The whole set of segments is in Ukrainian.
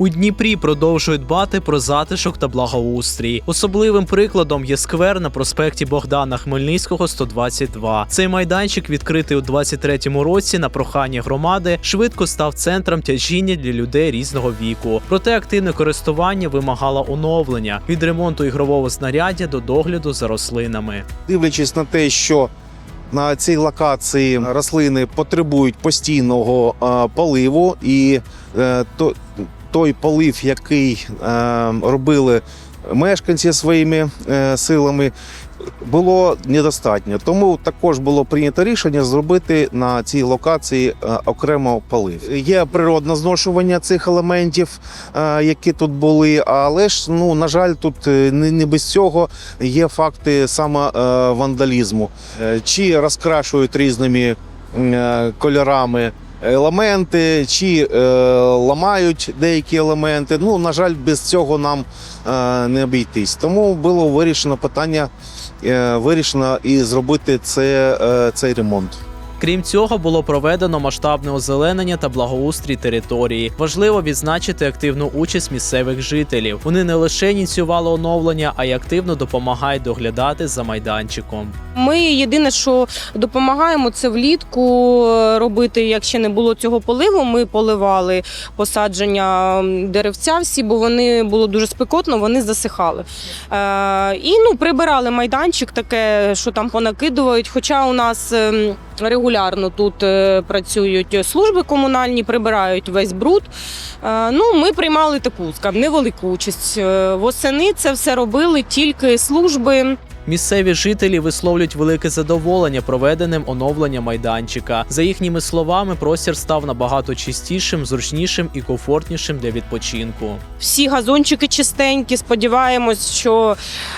У Дніпрі продовжують дбати про затишок та благоустрій. Особливим прикладом є сквер на проспекті Богдана Хмельницького, 122. Цей майданчик, відкритий у 23-му році на прохання громади, швидко став центром тяжіння для людей різного віку. Проте активне користування вимагало оновлення від ремонту ігрового знаряддя до догляду за рослинами. дивлячись на те, що на цій локації рослини потребують постійного поливу, і е, то, той полив, який е, робили мешканці своїми е, силами, було недостатньо. Тому також було прийнято рішення зробити на цій локації е, окремо полив. Є природне зношування цих елементів, які тут були, але ж ну на жаль, тут не, без цього є факти саме вандалізму, чи розкрашують різними кольорами. Елементи чи е, ламають деякі елементи. Ну, на жаль, без цього нам е, не обійтись. Тому було вирішено питання, е, вирішено і зробити це, е, цей ремонт. Крім цього, було проведено масштабне озеленення та благоустрій території. Важливо відзначити активну участь місцевих жителів. Вони не лише ініціювали оновлення, а й активно допомагають доглядати за майданчиком. Ми єдине, що допомагаємо, це влітку робити. Як ще не було цього поливу, ми поливали посадження деревця всі, бо вони було дуже спекотно, вони засихали. Е, і ну, прибирали майданчик, таке, що там понакидують. Хоча у нас ем, регулярно тут е, працюють служби комунальні, прибирають весь бруд. Е, ну, ми приймали таку скажімо, невелику участь. Е, Восени це все робили тільки служби. Місцеві жителі висловлюють велике задоволення проведеним оновленням майданчика. За їхніми словами, простір став набагато чистішим, зручнішим і комфортнішим для відпочинку. Всі газончики чистенькі. Сподіваємось, що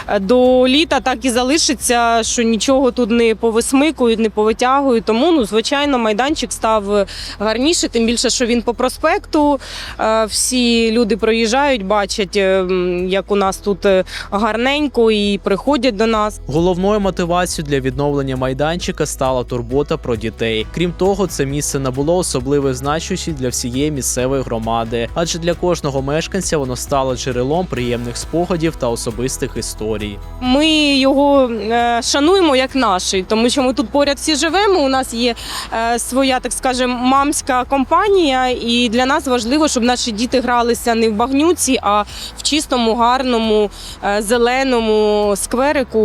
е, до літа так і залишиться, що нічого тут не повисмикують, не повитягують. Тому, ну, звичайно, майданчик став гарніше, тим більше, що він по проспекту. Е, Всі люди проїжджають, бачать, е, як у нас тут е, гарненько і приходять до нас. Головною мотивацією для відновлення майданчика стала турбота про дітей. Крім того, це місце набуло особливої значущості для всієї місцевої громади, адже для кожного мешканця воно стало джерелом приємних спогадів та особистих історій. Ми його е, шануємо як наш, тому що ми тут поряд всі живемо. У нас є е, своя, так скажемо, мамська компанія, і для нас важливо, щоб наші діти гралися не в багнюці, а в чистому, гарному, е, зеленому скверику.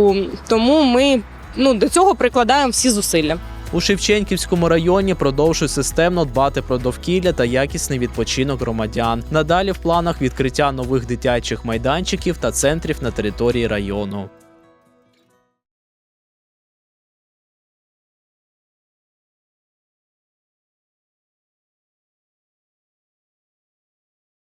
Тому ми ну, до цього прикладаємо всі зусилля. У Шевченківському районі продовжують системно дбати про довкілля та якісний відпочинок громадян. Надалі в планах відкриття нових дитячих майданчиків та центрів на території району.